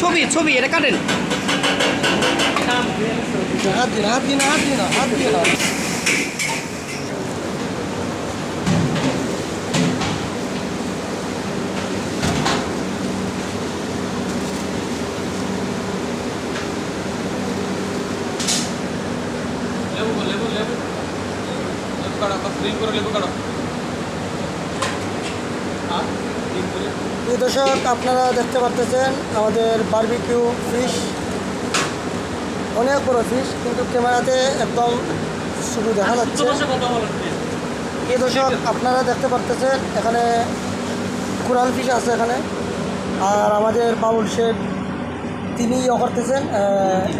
ছবি ছবি এটা কাটেন। হাত দিন হাত দিন হাত দিন হাত দিন। লেবু লেবু লেবু। লেবু কাটো করে লেবু কাটো হ্যাঁ ক্লিন করে প্রিয় দর্শক আপনারা দেখতে পারতেছেন আমাদের বারবিকিউ ফিশ অনেক বড় ফিশ কিন্তু ক্যামেরাতে একদম শুধু দেখা যাচ্ছে। কথা বলেন প্রিয় দর্শক আপনারা দেখতে পারতেছেন এখানে কোরাল ফিশ আছে এখানে। আর আমাদের বাবুল শেখ তিনি ইয়ে করতেছেন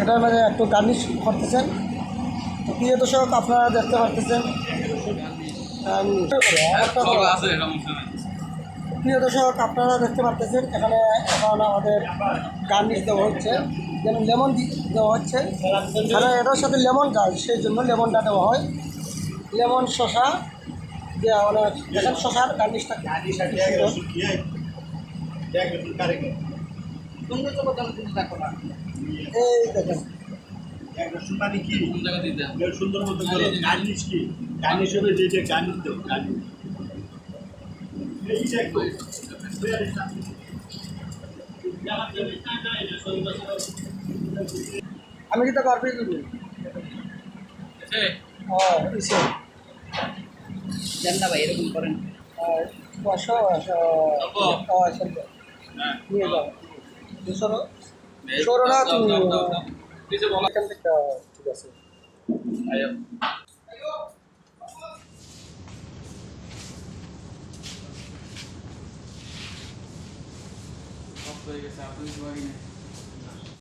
এটার মানে একটু গার্নিশ করতেছেন। তো প্রিয় দর্শক আপনারা দেখতে পারতেছেন। প্রিয় দর্শক, আপনারা দেখতে পারতেছেন, এখানে এখন আমাদের গার্নিশ দেওয়া হচ্ছে। যেন লেমন দেওয়া হচ্ছে। কারণ এটার সাথে লেমন যায় সেই জন্য লেমনটা দেওয়া হয়। লেমন শশা দেওয়া অনেক দেখেন শশার গার্নিশটা। এই দেখেন। সুন্দর মতো গার্নিশ কি? গার্নিশ হবে যে যে গার্নিশ দেবো গার্নিশ। যে। আমি কিন্তু পারবি দিবি এসে? ও ইসে জান না ভাই এরকম করেন। বসো বসো। ও চলবে নিয়ে যাও। সরো। সরো না তুমি। কিছু বলা। ঠিক আছে হয়ে গেছে আপনি